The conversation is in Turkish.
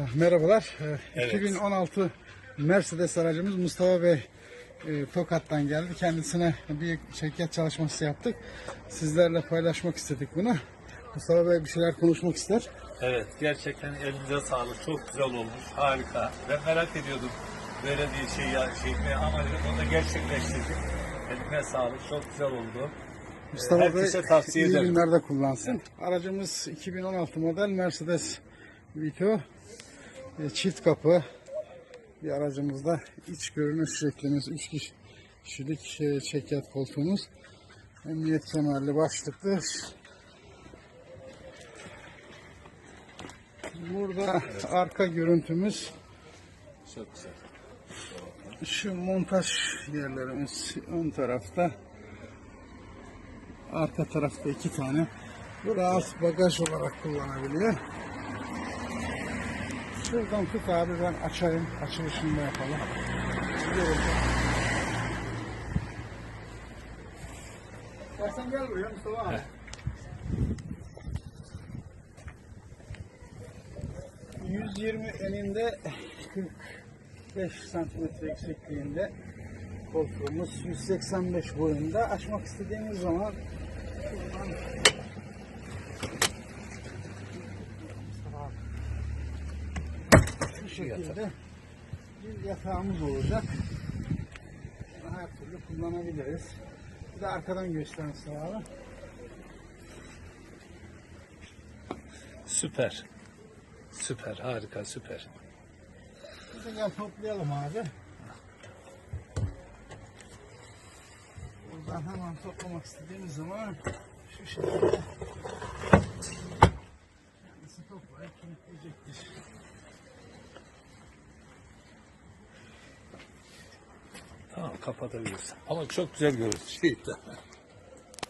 Ah, Merhabalar. Ee, Evet. 2016 Mercedes aracımız Mustafa Bey e, Tokat'tan geldi. Kendisine bir şirket çalışması yaptık. Sizlerle paylaşmak istedik bunu. Mustafa Bey bir şeyler konuşmak ister. Evet gerçekten elinize sağlık. Çok güzel olmuş. Harika. Ben merak ediyordum böyle bir şey şey ama onu da gerçekleştirdik. Eline sağlık. Çok güzel oldu. Mustafa Bey herkese tavsiye iyi ederim. günlerde kullansın. Aracımız 2016 model Mercedes Vito. Çift kapı bir aracımızda iç görünüş şeklimiz 3 kişilik çekyat koltuğumuz. Emniyet kemerli başlıklı. Burada arka görüntümüz Çok güzel. şu montaj yerlerimiz ön tarafta. Arka tarafta iki tane. Bu rahat bagaj olarak kullanabiliyor. Şuradan tut abi ben açayım. Açılışını da yapalım. Gidelim. İstersen gel buraya Mustafa abi. ...120 eninde 45 santimetre yüksekliğinde koltuğumuz 185 boyunda açmak istediğimiz zaman şuradan şekilde bir yatağımız olacak. Her türlü kullanabiliriz. Bir de arkadan göster Mustafa abi. Süper. Süper. Harika. Süper. De gel toplayalım abi. Buradan hemen toplamak istediğimiz zaman şu şekilde kapatabilirsin. Ama çok güzel görünüyor. Şeyde.